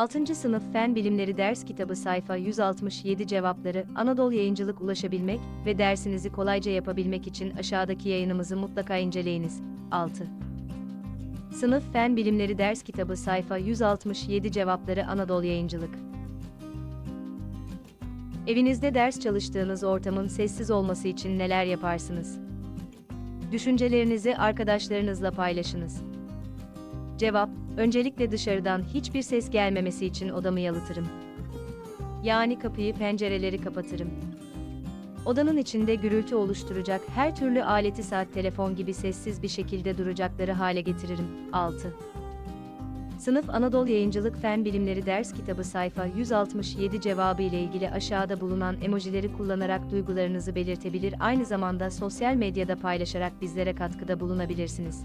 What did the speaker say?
6. Sınıf Fen Bilimleri Ders Kitabı sayfa 167 cevapları Anadolu Yayıncılık ulaşabilmek ve dersinizi kolayca yapabilmek için aşağıdaki yayınımızı mutlaka inceleyiniz. 6. Sınıf Fen Bilimleri Ders Kitabı sayfa 167 cevapları Anadolu Yayıncılık Evinizde ders çalıştığınız ortamın sessiz olması için neler yaparsınız? Düşüncelerinizi arkadaşlarınızla paylaşınız. Cevap, öncelikle dışarıdan hiçbir ses gelmemesi için odamı yalıtırım. Yani kapıyı, pencereleri kapatırım. Odanın içinde gürültü oluşturacak her türlü aleti saat telefon gibi sessiz bir şekilde duracakları hale getiririm. 6. Sınıf Anadolu Yayıncılık Fen Bilimleri Ders Kitabı sayfa 167 cevabı ile ilgili aşağıda bulunan emojileri kullanarak duygularınızı belirtebilir aynı zamanda sosyal medyada paylaşarak bizlere katkıda bulunabilirsiniz.